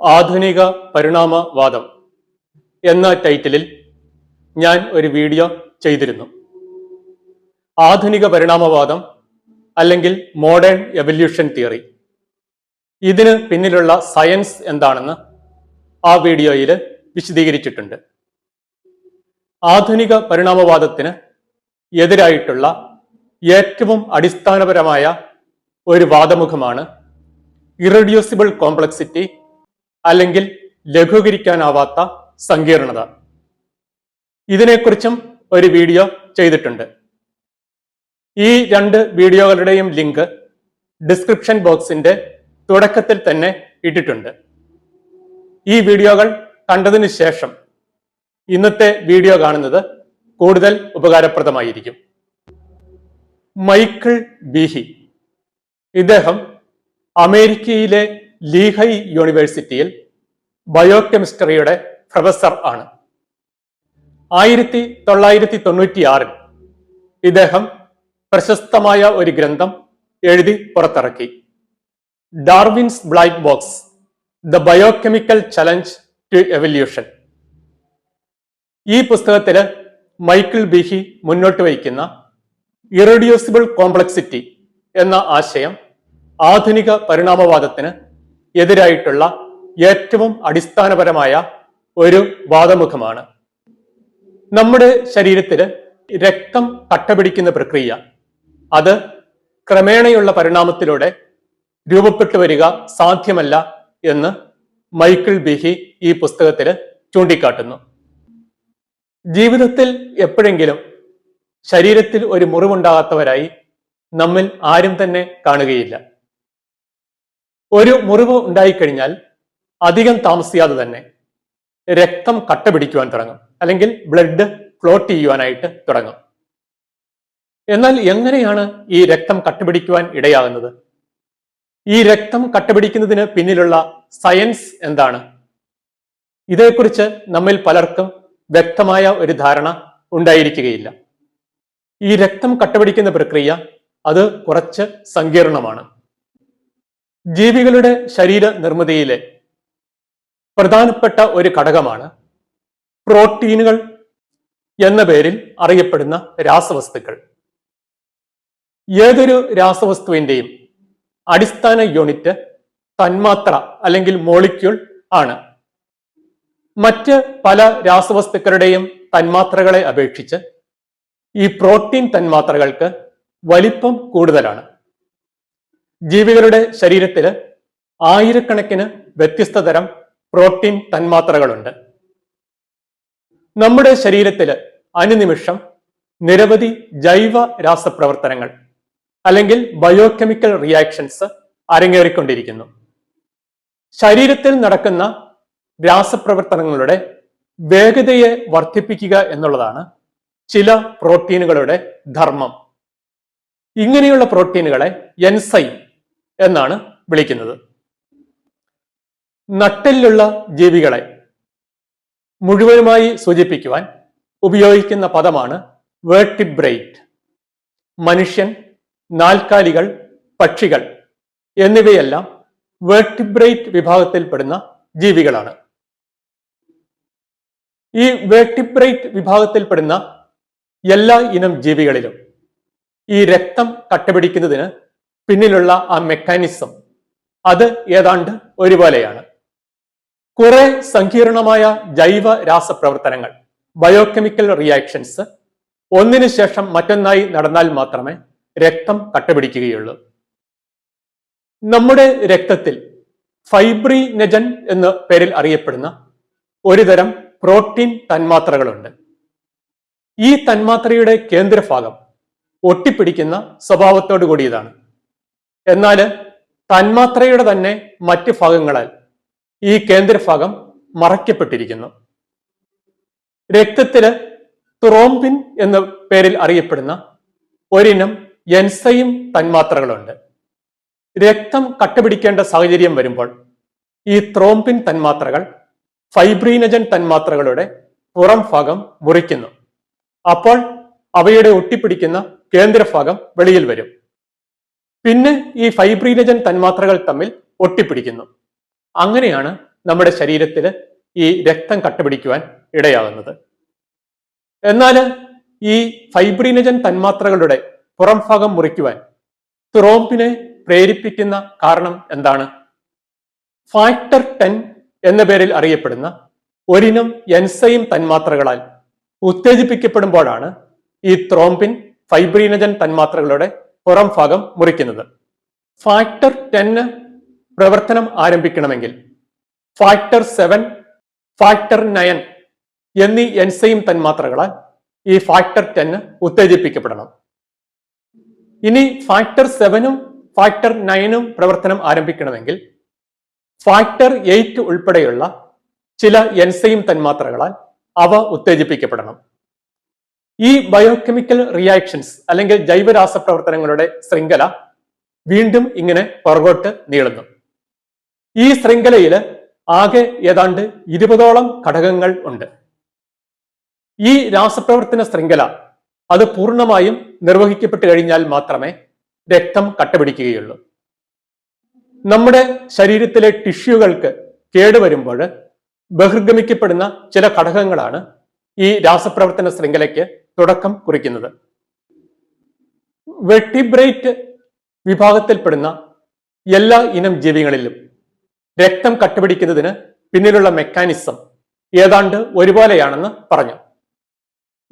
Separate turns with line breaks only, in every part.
ആധുനിക പരിണാമവാദം എന്ന ടൈറ്റിലിൽ ഞാൻ ഒരു വീഡിയോ ചെയ്തിരുന്നു. ആധുനിക പരിണാമവാദം അല്ലെങ്കിൽ മോഡേൺ എവല്യൂഷൻ തിയറി. ഇതിന് പിന്നിലുള്ള സയൻസ് എന്താണെന്ന് ആ വീഡിയോയിൽ വിശദീകരിച്ചിട്ടുണ്ട്. ആധുനിക പരിണാമവാദത്തിന് എതിരായിട്ടുള്ള ഏറ്റവും അടിസ്ഥാനപരമായ ഒരു വാദമുഖമാണ് ഇറഡ്യൂസിബിൾ കോംപ്ലക്സിറ്റി അല്ലെങ്കിൽ ലഘൂകരിക്കാനാവാത്ത സങ്കീർണത. ഇതിനെക്കുറിച്ചും ഒരു വീഡിയോ ചെയ്തിട്ടുണ്ട്. ഈ രണ്ട് വീഡിയോകളുടെയും ലിങ്ക് ഡിസ്ക്രിപ്ഷൻ ബോക്സിന്റെ തുടക്കത്തിൽ തന്നെ ഇട്ടിട്ടുണ്ട്. ഈ വീഡിയോകൾ കണ്ടതിന് ശേഷം ഇന്നത്തെ വീഡിയോ കാണുന്നത് കൂടുതൽ ഉപകാരപ്രദമായിരിക്കും. Michael Behe. ഇദ്ദേഹം അമേരിക്കയിലെ ലീഹൈ യൂണിവേഴ്സിറ്റിയിൽ ബയോകെമിസ്ട്രിയുടെ പ്രൊഫസർ ആണ്. ആയിരത്തി തൊള്ളായിരത്തി തൊണ്ണൂറ്റിയാറിൽ ഇദ്ദേഹം പ്രശസ്തമായ ഒരു ഗ്രന്ഥം എഴുതി പുറത്തിറക്കി. Darwin's black box the biochemical challenge to evolution. ഈ പുസ്തകത്തിൽ മൈക്കിൾ ബിഹി മുന്നോട്ട് വയ്ക്കുന്ന ഇറഡ്യൂസിബിൾ കോംപ്ലക്സിറ്റി എന്ന ആശയം ആധുനിക പരിണാമവാദത്തിന് എതിരായിട്ടുള്ള ഏറ്റവും അടിസ്ഥാനപരമായ ഒരു വാദമുഖമാണ്. നമ്മുടെ ശരീരത്തിൽ രക്തം കട്ടപിടിക്കുന്ന പ്രക്രിയ അത് ക്രമേണയുള്ള പരിണാമത്തിലൂടെ രൂപപ്പെട്ടു വരിക സാധ്യമല്ല എന്ന് മൈക്കിൾ ബിഹി ഈ പുസ്തകത്തിൽ ചൂണ്ടിക്കാട്ടുന്നു. ജീവിതത്തിൽ എപ്പോഴെങ്കിലും ശരീരത്തിൽ ഒരു മുറിവുണ്ടാകാത്തവരായി നമ്മിൽ ആരും തന്നെ കാണുകയില്ല. ഒരു മുറിവ് ഉണ്ടായിക്കഴിഞ്ഞാൽ അധികം താമസിയാതെ തന്നെ രക്തം കട്ട പിടിക്കുവാൻ തുടങ്ങും. അല്ലെങ്കിൽ ബ്ലഡ് ക്ലോട്ട് ചെയ്യുവാനായിട്ട് തുടങ്ങും. എന്നാൽ എങ്ങനെയാണ് ഈ രക്തം കട്ടുപിടിക്കുവാൻ ഇടയാകുന്നത്? ഈ രക്തം കട്ടുപിടിക്കുന്നതിന് പിന്നിലുള്ള സയൻസ് എന്താണ്? ഇതേക്കുറിച്ച് നമ്മിൽ പലർക്കും വ്യക്തമായ ഒരു ധാരണ ഉണ്ടായിരിക്കുകയില്ല. ഈ രക്തം കട്ടപിടിക്കുന്ന പ്രക്രിയ അത് കുറച്ച് സങ്കീർണമാണ്. ജീവികളുടെ ശരീര നിർമ്മിതിയിലെ പ്രധാനപ്പെട്ട ഒരു ഘടകമാണ് പ്രോട്ടീനുകൾ എന്ന പേരിൽ അറിയപ്പെടുന്ന രാസവസ്തുക്കൾ. ഏതൊരു രാസവസ്തുവിന്റെയും അടിസ്ഥാന യൂണിറ്റ് തന്മാത്ര അല്ലെങ്കിൽ മോളിക്യൂൾ ആണ്. മറ്റ് പല രാസവസ്തുക്കളുടെയും തന്മാത്രകളെ അപേക്ഷിച്ച് ഈ പ്രോട്ടീൻ തന്മാത്രകൾക്ക് വലിപ്പം കൂടുതലാണ്. ജീവികളുടെ ശരീരത്തിൽ ആയിരക്കണക്കിന് വ്യത്യസ്ത തരം പ്രോട്ടീൻ തന്മാത്രകളുണ്ട്. നമ്മുടെ ശരീരത്തിൽ അനുനിമിഷം നിരവധി ജൈവ രാസപ്രവർത്തനങ്ങൾ അല്ലെങ്കിൽ ബയോകെമിക്കൽ റിയാക്ഷൻസ് അരങ്ങേറിക്കൊണ്ടിരിക്കുന്നു. ശരീരത്തിൽ നടക്കുന്ന രാസപ്രവർത്തനങ്ങളുടെ വേഗതയെ വർദ്ധിപ്പിക്കുക എന്നുള്ളതാണ് ചില പ്രോട്ടീനുകളുടെ ധർമ്മം. ഇങ്ങനെയുള്ള പ്രോട്ടീനുകളെ എൻസൈം എന്നാണ് വിളിക്കുന്നത്. നട്ടെല്ലുള്ള ജീവികളെ മുഴുവനുമായി സൂചിപ്പിക്കുവാൻ ഉപയോഗിക്കുന്ന പദമാണ് വേർട്ടിബ്രേറ്റ്. മനുഷ്യൻ നാൽക്കാലികൾ പക്ഷികൾ എന്നിവയെല്ലാം വേർട്ടിബ്രേറ്റ് വിഭാഗത്തിൽപ്പെടുന്ന ജീവികളാണ്. ഈ വേർട്ടിബ്രേറ്റ് വിഭാഗത്തിൽപ്പെടുന്ന എല്ലാ ഇനം ജീവികളിലും ഈ രക്തം കട്ടപിടിക്കുന്നതിന് പിന്നിലുള്ള ആ മെക്കാനിസം അത് ഏതാണ്ട് ഒരുപോലെയാണ്. കുറെ സങ്കീർണമായ ജൈവ രാസപ്രവർത്തനങ്ങൾ ബയോകെമിക്കൽ റിയാക്ഷൻസ് ഒന്നിനു ശേഷം മറ്റൊന്നായി നടന്നാൽ മാത്രമേ രക്തം കട്ടപിടിക്കുകയുള്ളൂ. നമ്മുടെ രക്തത്തിൽ ഫൈബ്രിനെജൻ എന്ന പേരിൽ അറിയപ്പെടുന്ന ഒരുതരം പ്രോട്ടീൻ തന്മാത്രകളുണ്ട്. ഈ തന്മാത്രയുടെ കേന്ദ്രഭാഗം ഒട്ടിപ്പിടിക്കുന്ന സ്വഭാവത്തോടു കൂടിയതാണ്. എന്നാൽ തന്മാത്രയുടെ തന്നെ മറ്റ് ഭാഗങ്ങളാൽ ഈ കേന്ദ്രഭാഗം മറയ്ക്കപ്പെട്ടിരിക്കുന്നു. രക്തത്തിൽ ത്രോംബിൻ എന്ന പേരിൽ അറിയപ്പെടുന്ന ഒരിനം എൻസൈം തന്മാത്രകളുണ്ട്. രക്തം കട്ടുപിടിക്കേണ്ട സാഹചര്യം വരുമ്പോൾ ഈ ത്രോംബിൻ തന്മാത്രകൾ ഫൈബ്രീനജൻ തന്മാത്രകളുടെ പുറം ഭാഗം മുറിക്കുന്നു. അപ്പോൾ അവയുടെ ഒട്ടിപ്പിടിക്കുന്ന കേന്ദ്രഭാഗം വെളിയിൽ വരും. പിന്നെ ഈ ഫൈബ്രീനജൻ തന്മാത്രകൾ തമ്മിൽ ഒട്ടിപ്പിടിക്കുന്നു. അങ്ങനെയാണ് നമ്മുടെ ശരീരത്തിൽ ഈ രക്തം കട്ടപിടിക്കുവാൻ ഇടയാകുന്നത്. എന്നാൽ ഈ ഫൈബ്രീനജൻ തന്മാത്രകളുടെ പുറംഭാഗം മുറിക്കുവാൻ ത്രോംബിനെ പ്രേരിപ്പിക്കുന്ന കാരണം എന്താണ്? ഫാക്ടർ ടെൻ എന്ന പേരിൽ അറിയപ്പെടുന്ന ഒരിനം എൻസൈം തന്മാത്രകളാൽ ഉത്തേജിപ്പിക്കപ്പെടുമ്പോഴാണ് ഈ ത്രോംബിൻ ഫൈബ്രീനജൻ തന്മാത്രകളുടെ പുറം ഭാഗം മുറിക്കുന്നത്. ഫാക്ടർ ടെന്ന് പ്രവർത്തനം ആരംഭിക്കണമെങ്കിൽ ഫാക്ടർ സെവൻ ഫാക്ടർ നയൻ എന്നീ എൻസൈം തന്മാത്രകളാൽ ഈ ഫാക്ടർ ടെന്ന് ഉത്തേജിപ്പിക്കപ്പെടണം. ഇനി ഫാക്ടർ സെവനും ഫാക്ടർ നയനും പ്രവർത്തനം ആരംഭിക്കണമെങ്കിൽ ഫാക്ടർ എയ്റ്റ് ഉൾപ്പെടെയുള്ള ചില എൻസൈം തന്മാത്രകളാൽ അവ ഉത്തേജിപ്പിക്കപ്പെടണം. ഈ ബയോകെമിക്കൽ റിയാക്ഷൻസ് അല്ലെങ്കിൽ ജൈവരാസ പ്രവർത്തനങ്ങളുടെ ശൃംഖല വീണ്ടും ഇങ്ങനെ പുറകോട്ട് നീളുന്നു. ഈ ശൃംഖലയിൽ ആകെ ഏതാണ്ട് ഇരുപതോളം ഘടകങ്ങൾ ഉണ്ട്. ഈ രാസപ്രവർത്തന ശൃംഖല അത് പൂർണമായും നിർവഹിക്കപ്പെട്ടു കഴിഞ്ഞാൽ മാത്രമേ രക്തം കട്ടപിടിക്കുകയുള്ളൂ. നമ്മുടെ ശരീരത്തിലെ ടിഷ്യൂകൾക്ക് കേടുവരുമ്പോൾ ബഹിർഗമിക്കപ്പെടുന്ന ചില ഘടകങ്ങളാണ് ഈ രാസപ്രവർത്തന ശൃംഖലയ്ക്ക് തുടക്കം കുറിക്കുന്നത്. വെട്ടിബ്രേറ്റ് വിഭാഗത്തിൽപ്പെടുന്ന എല്ലാ ഇനം ജീവികളിലും രക്തം കട്ടുപിടിക്കുന്നതിന് പിന്നിലുള്ള മെക്കാനിസം ഏതാണ്ട് ഒരുപോലെയാണെന്ന് പറഞ്ഞു.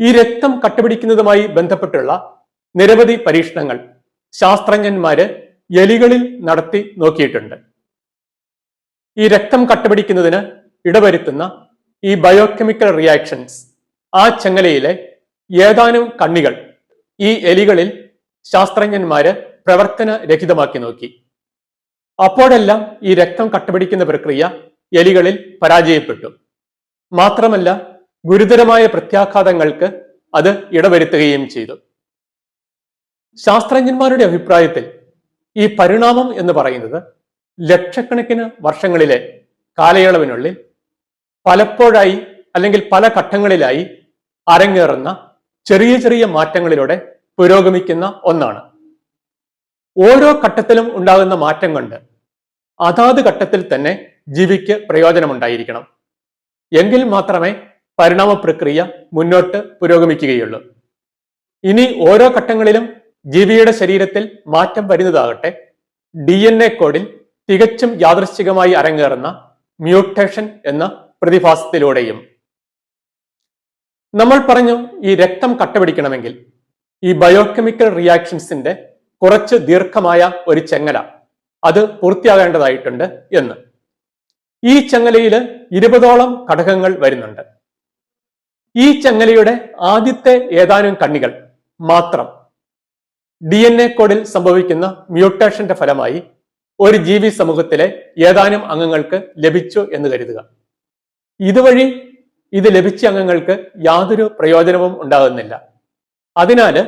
ഈ രക്തം കട്ടുപിടിക്കുന്നതുമായി ബന്ധപ്പെട്ടുള്ള നിരവധി പരീക്ഷണങ്ങൾ ശാസ്ത്രജ്ഞന്മാര് എലികളിൽ നടത്തി നോക്കിയിട്ടുണ്ട്. ഈ രക്തം കട്ടുപിടിക്കുന്നതിന് ഇടവരുത്തുന്ന ഈ ബയോകെമിക്കൽ റിയാക്ഷൻസ് ആ ചങ്ങലയിലെ ഏതാനും കണ്ണികൾ ഈ എലികളിൽ ശാസ്ത്രജ്ഞന്മാര് പ്രവർത്തന രഹിതമാക്കി നോക്കി. അപ്പോഴെല്ലാം ഈ രക്തം കട്ടുപിടിക്കുന്ന പ്രക്രിയ എലികളിൽ പരാജയപ്പെട്ടു. മാത്രമല്ല ഗുരുതരമായ പ്രത്യാഘാതങ്ങൾക്ക് അത് ഇടവരുത്തുകയും ചെയ്തു. ശാസ്ത്രജ്ഞന്മാരുടെ അഭിപ്രായത്തിൽ ഈ പരിണാമം എന്ന് പറയുന്നത് ലക്ഷക്കണക്കിന് വർഷങ്ങളിലെ കാലയളവിനുള്ളിൽ പലപ്പോഴായി അല്ലെങ്കിൽ പല ഘട്ടങ്ങളിലായി അരങ്ങേറുന്ന ചെറിയ ചെറിയ മാറ്റങ്ങളിലൂടെ പുരോഗമിക്കുന്ന ഒന്നാണ്. ഓരോ ഘട്ടത്തിലും ഉണ്ടാകുന്ന മാറ്റം കൊണ്ട് അതാത് ഘട്ടത്തിൽ തന്നെ ജീവിക്ക് പ്രയോജനമുണ്ടായിരിക്കണം. എങ്കിൽ മാത്രമേ പരിണാമ പ്രക്രിയ മുന്നോട്ട് പുരോഗമിക്കുകയുള്ളൂ. ഇനി ഓരോ ഘട്ടങ്ങളിലും ജീവിയുടെ ശരീരത്തിൽ മാറ്റം വരുന്നതാകട്ടെ ഡി എൻ എ കോഡിൽ തികച്ചും യാദൃശ്ചികമായി അരങ്ങേറുന്ന മ്യൂട്ടേഷൻ എന്ന പ്രതിഭാസത്തിലൂടെയും നമ്മൾ പറഞ്ഞു ഈ രക്തം കട്ടപിടിക്കണമെങ്കിൽ ഈ ബയോകെമിക്കൽ റിയാക്ഷൻസിന്റെ കുറച്ച് ദീർഘമായ ഒരു ചെങ്ങല അത് പൂർത്തിയാകേണ്ടതായിട്ടുണ്ട് എന്ന്. ഈ ചങ്ങലയിൽ ഇരുപതോളം ഘടകങ്ങൾ വരുന്നുണ്ട്. ഈ ചങ്ങലയുടെ ആദ്യത്തെ ഏതാനും കണ്ണികൾ മാത്രം ഡി എൻ എ കോഡിൽ സംഭവിക്കുന്ന മ്യൂട്ടേഷന്റെ ഫലമായി ഒരു ജീവി സമൂഹത്തിലെ ഏതാനും അംഗങ്ങൾക്ക് ലഭിച്ചു എന്ന് കരുതുക. ഇതുവഴി ഇത് ലഭിച്ച അംഗങ്ങൾക്ക് യാതൊരു പ്രയോജനവും ഉണ്ടാകുന്നില്ല. അതിനാല്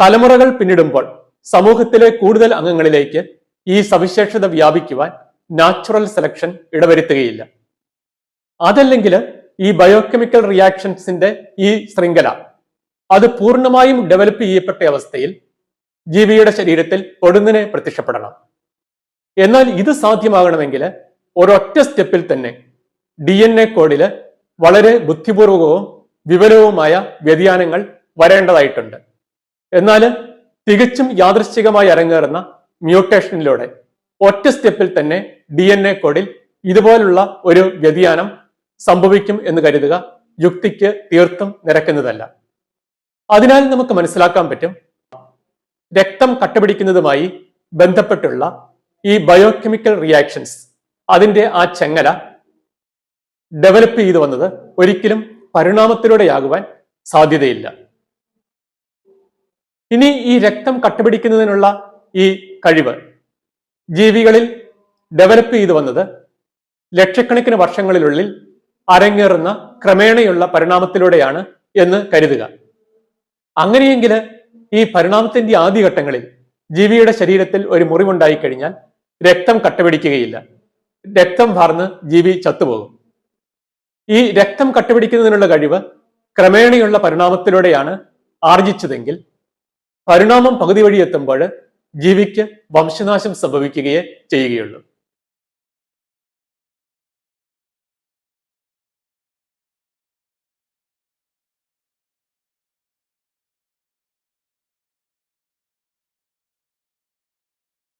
തലമുറകൾ പിന്നിടുമ്പോൾ സമൂഹത്തിലെ കൂടുതൽ അംഗങ്ങളിലേക്ക് ഈ സവിശേഷത വ്യാപിക്കുവാൻ നാച്ചുറൽ സെലക്ഷൻ ഇടവരുത്തുകയില്ല. അതല്ലെങ്കിൽ ഈ ബയോകെമിക്കൽ റിയാക്ഷൻസിന്റെ ഈ ശൃംഖല അത് പൂർണമായും ഡെവലപ്പ് ചെയ്യപ്പെട്ട അവസ്ഥയിൽ ജീവിയുടെ ശരീരത്തിൽ പൊടുന്നിനെ പ്രത്യക്ഷപ്പെടണം. എന്നാൽ ഇത് സാധ്യമാകണമെങ്കിൽ ഒരൊറ്റ സ്റ്റെപ്പിൽ തന്നെ ഡി എൻ എ കോഡിൽ വളരെ ബുദ്ധിപൂർവകവും വിവരവുമായ വ്യതിയാനങ്ങൾ വരേണ്ടതായിട്ടുണ്ട്. എന്നാൽ തികച്ചും യാദൃശ്ചികമായി അരങ്ങേറുന്ന മ്യൂട്ടേഷനിലൂടെ ഒറ്റ സ്റ്റെപ്പിൽ തന്നെ ഡി എൻ എ കോഡിൽ ഇതുപോലുള്ള ഒരു വ്യതിയാനം സംഭവിക്കും എന്ന് കരുതുക യുക്തിക്ക് തീർത്തും നിരക്കുന്നതല്ല. അതിനാൽ നമുക്ക് മനസ്സിലാക്കാൻ പറ്റും രക്തം കട്ടപിടിക്കുന്നതുമായി ബന്ധപ്പെട്ടുള്ള ഈ ബയോകെമിക്കൽ റിയാക്ഷൻസ് അതിന്റെ ആ ചെങ്ങല ഡെവലപ്പ് ചെയ്തു വന്നത് ഒരിക്കലും പരിണാമത്തിലൂടെയാകുവാൻ സാധ്യതയില്ല. ഇനി ഈ രക്തം കട്ടുപിടിക്കുന്നതിനുള്ള ഈ കഴിവ് ജീവികളിൽ ഡെവലപ്പ് ചെയ്തു വന്നത് ലക്ഷക്കണക്കിന് വർഷങ്ങളിലുള്ളിൽ അരങ്ങേറുന്ന ക്രമേണയുള്ള പരിണാമത്തിലൂടെയാണ് എന്ന് കരുതുക. അങ്ങനെയെങ്കിൽ ഈ പരിണാമത്തിന്റെ ആദ്യഘട്ടങ്ങളിൽ ജീവിയുടെ ശരീരത്തിൽ ഒരു മുറിവുണ്ടായി കഴിഞ്ഞാൽ രക്തം കട്ടപിടിക്കുകയില്ല. രക്തം വാർന്ന് ജീവി ചത്തുപോകും. ഈ രക്തം കട്ടുപിടിക്കുന്നതിനുള്ള കഴിവ് ക്രമേണയുള്ള പരിണാമത്തിലൂടെയാണ് ആർജിച്ചതെങ്കിൽ പരിണാമം പകുതി വഴി എത്തുമ്പോൾ ജീവിക്ക് വംശനാശം സംഭവിക്കുകയേ ചെയ്യുകയുള്ളൂ.